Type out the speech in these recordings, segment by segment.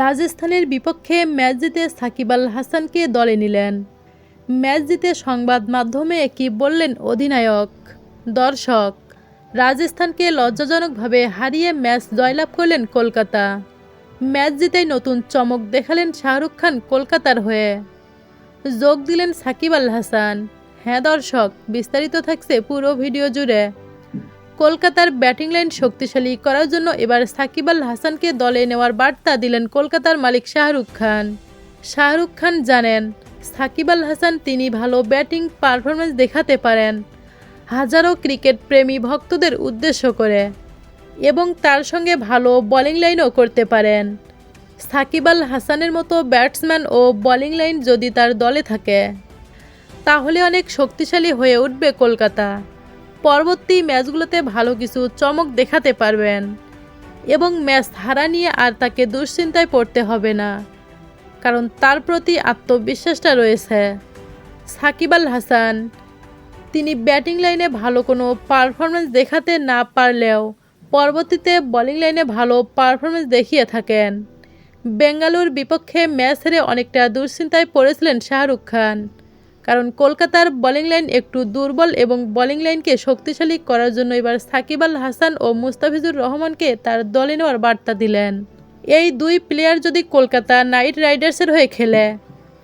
রাজস্থানের বিপক্ষে ম্যাচ জিতে সাকিব আল হাসানকে দলে নিলেন। ম্যাচ জিতে সংবাদ মাধ্যমে কি বললেন অধিনায়ক। দর্শক, রাজস্থানকে লজ্জাজনকভাবে হারিয়ে ম্যাচ জয়লাভ করলেন কলকাতা। ম্যাচ জিতেই নতুন চমক দেখালেন শাহরুখ খান কলকাতার হয়ে। যোগ দিলেন সাকিব আল হাসান। হ্যাঁ দর্শক, বিস্তারিত থাকছে পুরো ভিডিও জুড়ে। কলকাতার ব্যাটিং লাইন শক্তিশালী করার জন্য এবার সাকিব আল হাসানকে দলে নেওয়ার বার্তা দিলেন কলকাতার মালিক শাহরুখ খান। শাহরুখ খান জানেন, সাকিব আল হাসান তিনি ভালো ব্যাটিং পারফরমেন্স দেখাতে পারেন, হাজারো ক্রিকেট প্রেমী ভক্তদের উদ্দেশ্য করে এবং তার সঙ্গে ভালো বোলিং লাইনও করতে পারেন। সাকিব আল হাসানের মতো ব্যাটসম্যান ও বোলিং লাইন যদি তার দলে থাকে, তাহলে অনেক শক্তিশালী হয়ে উঠবে কলকাতা। পরবর্তী ম্যাচগুলোতে ভালো কিছু চমক দেখাতে পারবেন। এবং ম্যাচ হারা নিয়ে আর তাকে দুশ্চিন্তায় পড়তে হবে না। কারণ তার প্রতি আত্মবিশ্বাসটা রয়েছে। সাকিব আল হাসান, তিনি ব্যাটিং লাইনে ভালো কোনো পারফরমেন্স দেখাতে না পারলেও পরবর্তীতে বোলিং লাইনে ভালো পারফরমেন্স দেখিয়ে থাকেন। বেঙ্গালুর বিপক্ষে ম্যাচ হেরে অনেকটা দুশ্চিন্তায় পড়েছিলেন শাহরুখ খান। কারণ কলকাতার বোলিং লাইন একটু দুর্বল এবং বোলিং লাইনকে শক্তিশালী করার জন্য এবার সাকিব আল হাসান ও মুস্তাফিজুর রহমানকে তার দলে নেওয়ার বার্তা দিলেন। এই দুই প্লেয়ার যদি কলকাতা নাইট রাইডার্সের হয়ে খেলে,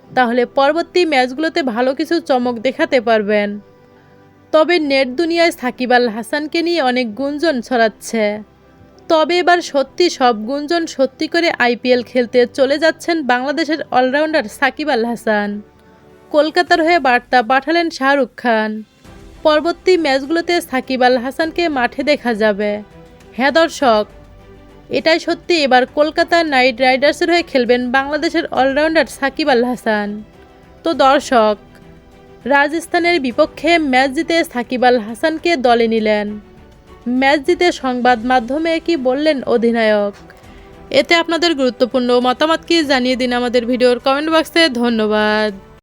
তাহলে পরবর্তী ম্যাচগুলোতে ভালো কিছু চমক দেখাতে পারবেন। তবে নেট দুনিয়ায় সাকিব আল হাসানকে নিয়ে অনেক গুঞ্জন ছড়াচ্ছে। তবে এবার সত্যি সব গুঞ্জন সত্যি করে আইপিএল খেলতে চলে যাচ্ছেন বাংলাদেশের অলরাউন্ডার সাকিব আল হাসান। কলকাতার হয়ে বার্তা পাঠালেন শাহরুখ খান। পরবর্তী ম্যাচগুলোতে সাকিব আল হাসানকে মাঠে দেখা যাবে। হ্যাঁ দর্শক, এটাই সত্যি, এবার কলকাতা নাইট রাইডার্সের হয়ে খেলবেন বাংলাদেশের অলরাউন্ডার সাকিব আল হাসান। তো দর্শক, রাজস্থানের বিপক্ষে ম্যাচ জিতে সাকিব আল হাসানকে দলে নিলেন। ম্যাচ জিতে সংবাদ মাধ্যমে কি বললেন অধিনায়ক? এতে আপনাদের গুরুত্বপূর্ণ মতামত কি জানিয়ে দিন আমাদের ভিডিওর কমেন্ট বক্সে। ধন্যবাদ।